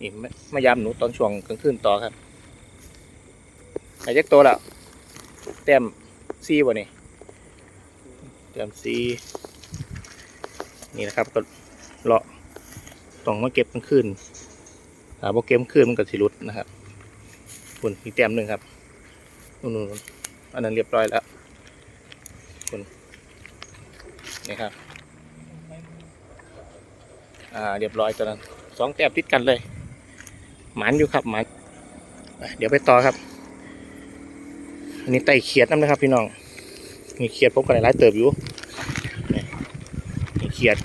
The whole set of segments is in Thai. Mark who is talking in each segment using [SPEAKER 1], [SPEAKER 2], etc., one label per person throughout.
[SPEAKER 1] นี่มายามหนูตอนช่วงกลางคืนต่อครับไหนจักตัวแล้วแต้มซีบ่นี่แต้มซีนี่นะครับก็เลาะต้องมาเก็บกลางคืนถ้าบ่เก็บคืนมันก็สิหลุดนะครับคุณอีกแต้มหนึ่งครับนู่นอันนั้นเรียบร้อยแล้วคุณนี่ครับ อ่า เรียบร้อยตอนนั้นสองแต้มติดกันเลย หมันอยู่ครับหมันเดี๋ยวไปต่อครับ อันนี้ไต่เขียดน้ำนะครับ พี่น้องนี่เขียดผมก็หลายเติบอยู่นี่เขียด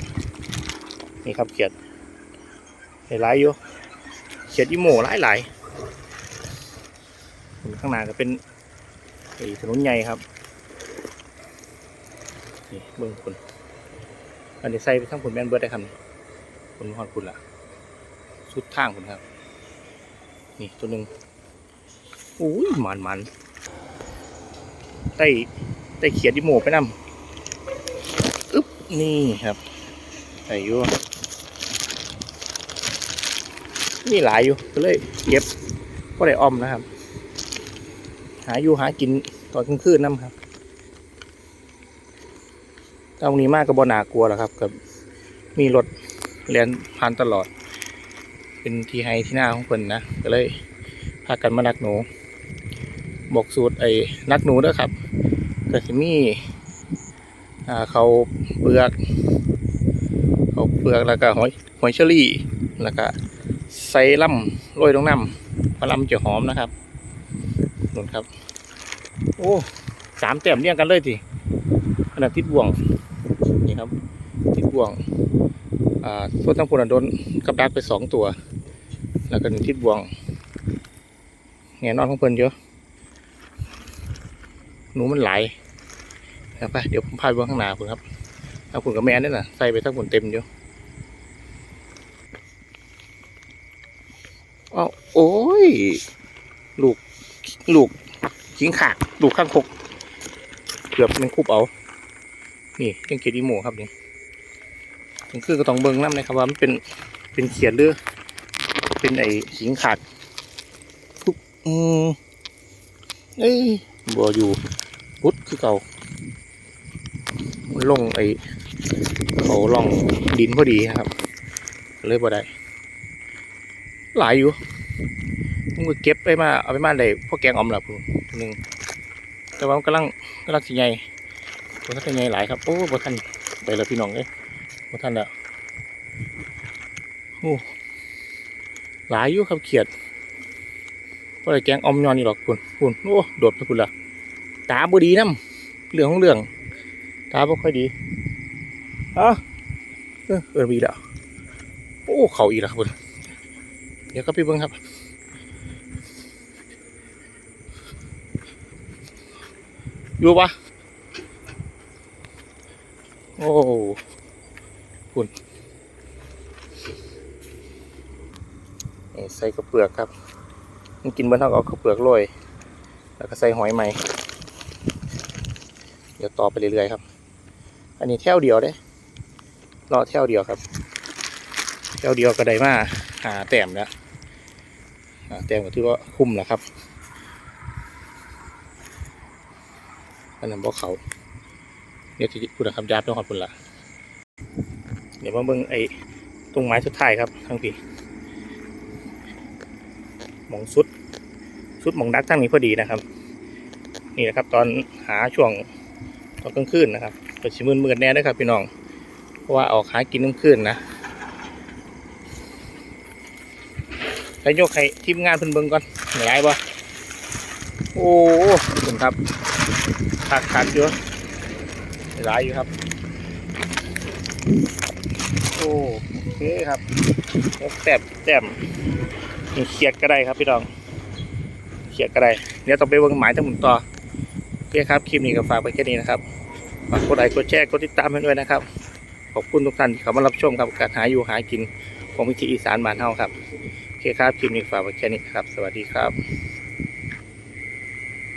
[SPEAKER 1] นี่ครับเขียดหลายอยู่เขียดอีโม่หลายๆข้างหน้าก็เป็นถนนใหญ่ครับนี่เบื้องคุณอันนี้ใส่ไปทั้งผลแม่นเบิร์ดได้ครับนี่คุณฮอดคุณล่ะสุดทางคุณครับ นี่ตัวหนึ่งอุ้ยมันมันไต้ไต้เขียดดิโมไปนำอึ๊บนี่ครับใส่อยู่นี่หลายอยู่ก็เลยเก็บก็ได้ออมนะครับ หาอยู่หากินตอนกลางคืนน้ำครับตรงนี้มากก็บ่นากลัวหรอกครับกับมีรถเรียนผ่านตลอด เป็นที่ไฮที่หน้าของเพิ่นนะก็เลยพากันมานักหนู บอกสูตรไอ้นักหนูเด้อครับก็จะมีอ่เขาเปลือกเขาเปลือกแล้วก็หอยหอยเชอรี่แล้วก็ใส่ล่ำโรยลงน้ำปลาล่ำจะหอมนะครับนุ่นครับ โอ้สามแต้มเรียงกันเลยทีขนาดติดบ่วงนี่ครับติดบ่วง ส่วนทั้งผลโดนกับดักไปสองตัว แล้วก็หนึ่งทิศบวงแง่นอนของเพิ่นเยอะหนูมันไหลเอาไปเดี๋ยวผมพาไปเบื้องข้างหน้าคุณครับเอาคุณกับแม่นี่น่ะใส่ไปทั้งผลเต็มอยู่อ้าวโอ้ย ลูก ลูกขิงขากลูกข้างคกเกือบเป็นคุบเอา นี่ยังเกดีโมครับนี่ ก็คือก็ต้องเบิ่งน้ำนะครับว่ามันเป็นเป็นเขียดหรือ เป็นไอ้สิงขาดปุ๊บอืมเอ้ยบ่อยู่พุดคือเก่าลงไอ้เขาล่องดินพอดีนะครับ เลยบ่ได้หลายอยู่ผมก็เก็บไปมาเอาไปมาได้พวกแกงอ่อมล่ะพูตัวหนึงแต่ว่ามันกำลังกำลังสิใหญ่ตัวทันใหญ่หลายครับโอ้บ่ทันไปแล้วพี่น้องเอ้ย บ่ท่านละโอ้หลายอยู่ครับเขียดก็เลยแกงออมยอนนี่หรอกคุณคุณโอ้โดดไปคุณละตาบ่ดีน้ำเรื่องของเรื่อง ตาบ่ค่อยดีอะเออเออมีแล้วโอ้เขาอีกแล้วคุณเดี๋ยวก็พี่เบิ้งครับอยู่ปะโอ้ นี่ใส่กระเปลือกครับ มันกินบนเท่ากับเอากระเปลือกโรยแล้วก็ใส่หอยใหม่ เดี๋ยวต่อไปเรื่อยๆครับ อันนี้แถวเดียวเด้รอแถวเดียวครับแถวเดียวก็ได้มาหาแต้มแล้วหาแต้มก็ถือว่าคุ้มแล้วครับอันนั้นบอกเขาเดี๋ยวจะพูดคำยาบต้องขอบคุณละ เดี๋ยวมาเบิ่งไอ้ตรงไม้สุดท้ายครับทั้งพี่หมองสุดสุดหมองดักทั้งนี้พอดีนะครับ นี่นะครับตอนหาช่วงตอนกลางคืนนะครับก็ชิมืนมืดแน่ด้วยครับพี่น้องเพราะว่าออกหากินกลางคืนนะแล้วยกให้ทีมงานเพิ่นเบิ่งก่อนหลายบ่โอ้คุณครับขาดขาดเยอะหลายอยู่ครับ โอเคครับแต้มแต้มนี่เขียดก็ได้ครับพี่น้อง เขียดก็ได้เดี๋ยวต้องไปเบิ่งหมายทั้งหมดต่อโอเคครับคลิปนี้ก็ฝากไปแค่นี้นะครับฝากกดไลค์กดแชร์กดติดตามให้ด้วยนะครับ ขอบคุณทุกท่านที่เข้ามารับชมครับการหาอยู่หากินของวิถีอีสานบ้านเฮาครับโอเคครับคลิปนี้ฝากไปแค่นี้ครับ สวัสดีครับ